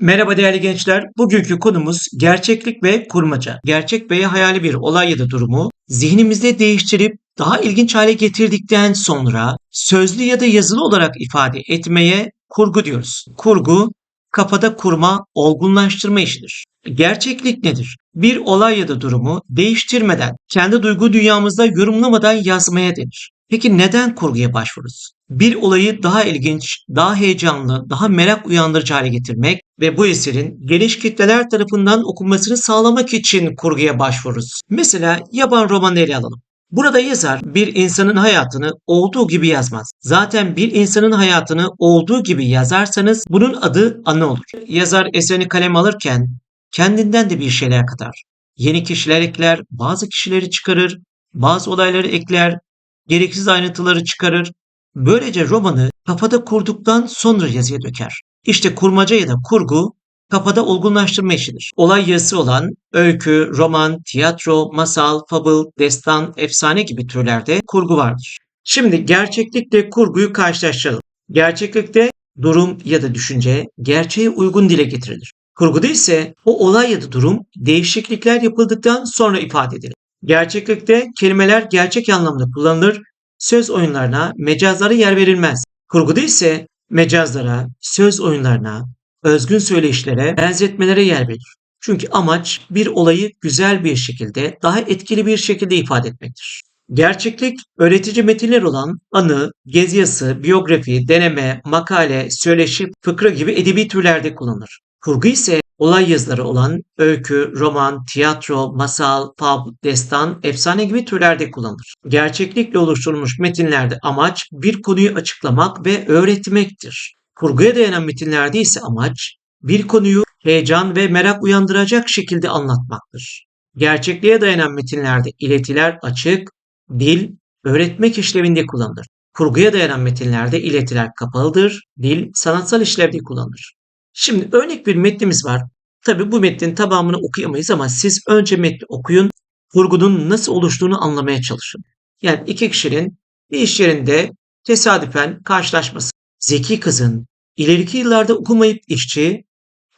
Merhaba değerli gençler. Bugünkü konumuz gerçeklik ve kurmaca. Gerçek veya hayali bir olay ya da durumu zihnimizde değiştirip daha ilginç hale getirdikten sonra sözlü ya da yazılı olarak ifade etmeye kurgu diyoruz. Kurgu kafada kurma, olgunlaştırma işidir. Gerçeklik nedir? Bir olay ya da durumu değiştirmeden, kendi duygu dünyamızda yorumlamadan yazmaya denir. Peki neden kurguya başvururuz? Bir olayı daha ilginç, daha heyecanlı, daha merak uyandırıcı hale getirmek ve bu eserin geniş kitleler tarafından okunmasını sağlamak için kurguya başvururuz. Mesela yaban romanı ele alalım. Burada yazar bir insanın hayatını olduğu gibi yazmaz. Zaten bir insanın hayatını olduğu gibi yazarsanız bunun adı anı olur. Yazar eserini kalem alırken kendinden de bir şeyler katar. Yeni kişiler ekler, bazı kişileri çıkarır, bazı olayları ekler, gereksiz ayrıntıları çıkarır. Böylece romanı kafada kurduktan sonra yazıya döker. İşte kurmaca ya da kurgu kafada olgunlaştırma işidir. Olay yazısı olan öykü, roman, tiyatro, masal, fabıl, destan, efsane gibi türlerde kurgu vardır. Şimdi gerçeklikle kurguyu karşılaştıralım. Gerçeklikte durum ya da düşünce gerçeğe uygun dile getirilir. Kurguda ise o olay ya da durum değişiklikler yapıldıktan sonra ifade edilir. Gerçeklikte kelimeler gerçek anlamda kullanılır, söz oyunlarına, mecazlara yer verilmez. Kurguda ise mecazlara, söz oyunlarına, özgün söyleyişlere, benzetmelere yer verilir. Çünkü amaç bir olayı güzel bir şekilde, daha etkili bir şekilde ifade etmektir. Gerçeklik, öğretici metinler olan anı, gezi yazısı, biyografi, deneme, makale, söyleşi, fıkra gibi edebi türlerde kullanılır. Kurgu ise olay yazıları olan öykü, roman, tiyatro, masal, fab, destan, efsane gibi türlerde kullanılır. Gerçeklikle oluşturulmuş metinlerde amaç bir konuyu açıklamak ve öğretmektir. Kurguya dayanan metinlerde ise amaç bir konuyu heyecan ve merak uyandıracak şekilde anlatmaktır. Gerçekliğe dayanan metinlerde iletiler açık, dil öğretmek işlevinde kullanılır. Kurguya dayanan metinlerde iletiler kapalıdır, dil sanatsal işlevde kullanılır. Şimdi örnek bir metnimiz var. Tabi bu metnin tamamını okuyamayız ama siz önce metni okuyun, kurgunun nasıl oluştuğunu anlamaya çalışın. Yani iki kişinin bir iş yerinde tesadüfen karşılaşması. Zeki kızın ileriki yıllarda okumayıp işçi,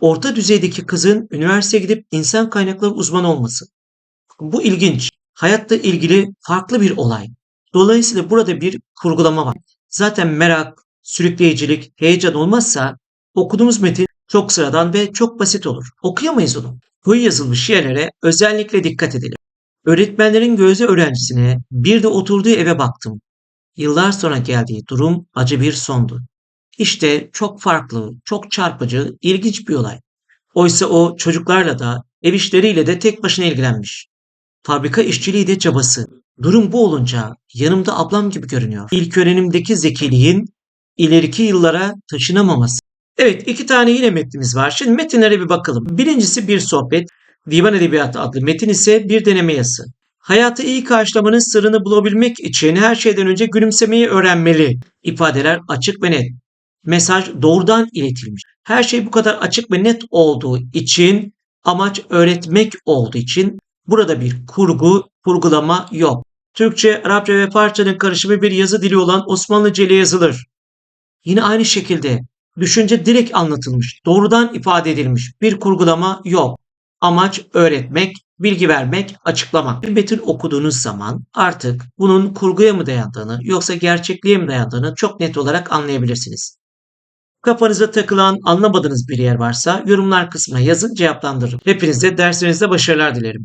orta düzeydeki kızın üniversiteye gidip insan kaynakları uzmanı olması. Bu ilginç. Hayatta ilgili farklı bir olay. Dolayısıyla burada bir kurgulama var. Zaten merak, sürükleyicilik, heyecan olmazsa okuduğumuz metin çok sıradan ve çok basit olur. Okuyamayız onu. Koyu yazılmış yerlere özellikle dikkat edelim. Öğretmenlerin gözü öğrencisine bir de oturduğu eve baktım. Yıllar sonra geldiği durum acı bir sondu. İşte çok farklı, çok çarpıcı, ilginç bir olay. Oysa o çocuklarla da, ev işleriyle de tek başına ilgilenmiş. Fabrika işçiliği de çabası. Durum bu olunca yanımda ablam gibi görünüyor. İlk öğrenimdeki zekiliğin ileriki yıllara taşınamaması. Evet iki tane yine metnimiz var. Şimdi metinlere bir bakalım. Birincisi bir sohbet. Divan Edebiyatı adlı metin ise bir deneme yazısı. Hayatı iyi karşılamanın sırrını bulabilmek için her şeyden önce gülümsemeyi öğrenmeli. İfadeler açık ve net. Mesaj doğrudan iletilmiş. Her şey bu kadar açık ve net olduğu için amaç öğretmek olduğu için burada bir kurgu, kurgulama yok. Türkçe, Arapça ve Farsçanın karışımı bir yazı dili olan Osmanlıca ile yazılır. Yine aynı şekilde düşünce direkt anlatılmış, doğrudan ifade edilmiş. Bir kurgulama yok. Amaç öğretmek, bilgi vermek, açıklamak. Bir metin okuduğunuz zaman artık bunun kurguya mı dayandığını yoksa gerçekliğe mi dayandığını çok net olarak anlayabilirsiniz. Kafanıza takılan, anlamadığınız bir yer varsa yorumlar kısmına yazın cevaplandırırım. Hepinize derslerinizde başarılar dilerim.